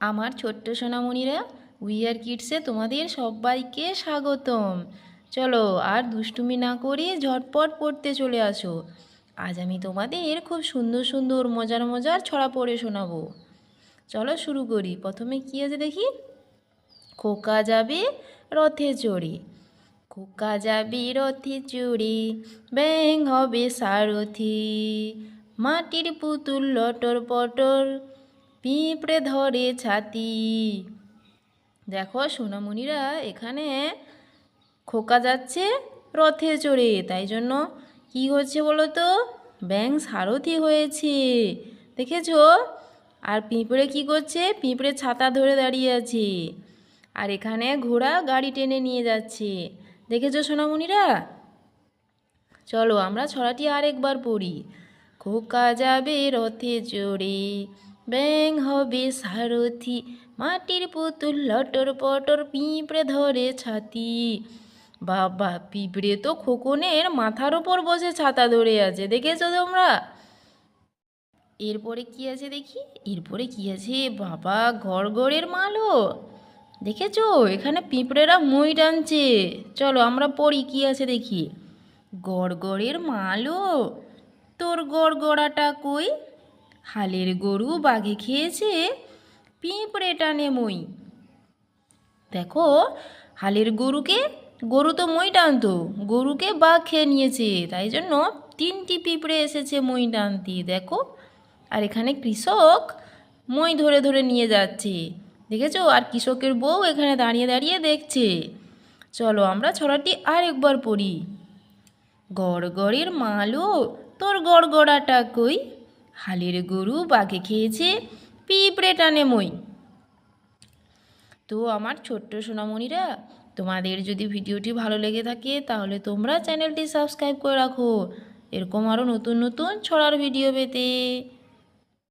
আমার ছোট্ট সোনামণিরা উইয়ার কিডসে তোমাদের সবাইকে স্বাগতম। চলো আর দুষ্টুমি না করে ঝটপট পড়তে চলে আসো। আজ আমি তোমাদের খুব সুন্দর সুন্দর মজার মজার ছড়া পড়ে শোনাবো। চলো শুরু করি। প্রথমে কী আছে দেখি? খোকা যাবে রথে চড়ে। খোকা যাবে রথে চড়ে ব্যাং হবে সারথি। মাটির পুতুল লটর পটর পিঁপড়ে ধরে ছাতি। দেখো সোনামণিরা এখানে খোকা যাচ্ছে, রথে চড়ে। তাই জন্য কি হচ্ছে বলো তো? ব্যাং সারথি হয়েছে। দেখেছ? আর পিঁপড়ে কি করছে? পিঁপড়ে ছাতা ধরে দাঁড়িয়ে আছে। আর এখানে ঘোড়া গাড়ি টেনে নিয়ে যাচ্ছে। দেখেছ সোনামণিরা? চলো আমরা ছড়াটি আরেকবার পড়ি। খোকা যাবে রথে চড়ে। ব্যাং হবে সারথি, মাটির পুতুল লটর পটর পিঁপড়ে ধরে ছাতি। বাবা, পিঁপড়ে তো খোকনের মাথার ওপর বসে ছাতা ধরে আছে, দেখেছ তোমরা? এরপরে কি আছে দেখি? এরপরে কি আছে? বাবা, গড়গড়ের মালও দেখেছ? এখানে পিঁপড়েরা মই টানছে। চলো আমরা পড়ি, কি আছে দেখি? গড়গড়ের মালও তোর গড়গড়াটা কই? হালের গরু বাঘে খেয়েছে, পিঁপড়ে টানে মই। দেখো, হালের গরুকে, গরু তো মই টানতো, গরুকে বাঘ খেয়ে নিয়েছে, তাই জন্য তিনটি পিঁপড়ে এসেছে মই টানতে। দেখো, আর এখানে কৃষক মই ধরে ধরে নিয়ে যাচ্ছে। দেখেছ? আর কৃষকের বউ এখানে দাঁড়িয়ে দাঁড়িয়ে দেখছে। চলো আমরা ছড়াটি আর একবার পড়ি। গড়গড়ের মালও তোর গড়গড়াটা কই? হালের গরু বাঘে খেয়েছে পিঁপড়ে টানে মই। তো আমার ছোট্ট সোনামণিরা, তোমাদের যদি ভিডিওটি ভালো লেগে থাকে, তাহলে তোমরা চ্যানেলটি সাবস্ক্রাইব করে রাখো। এরকম আরও নতুন নতুন ছড়ার ভিডিও পেতে।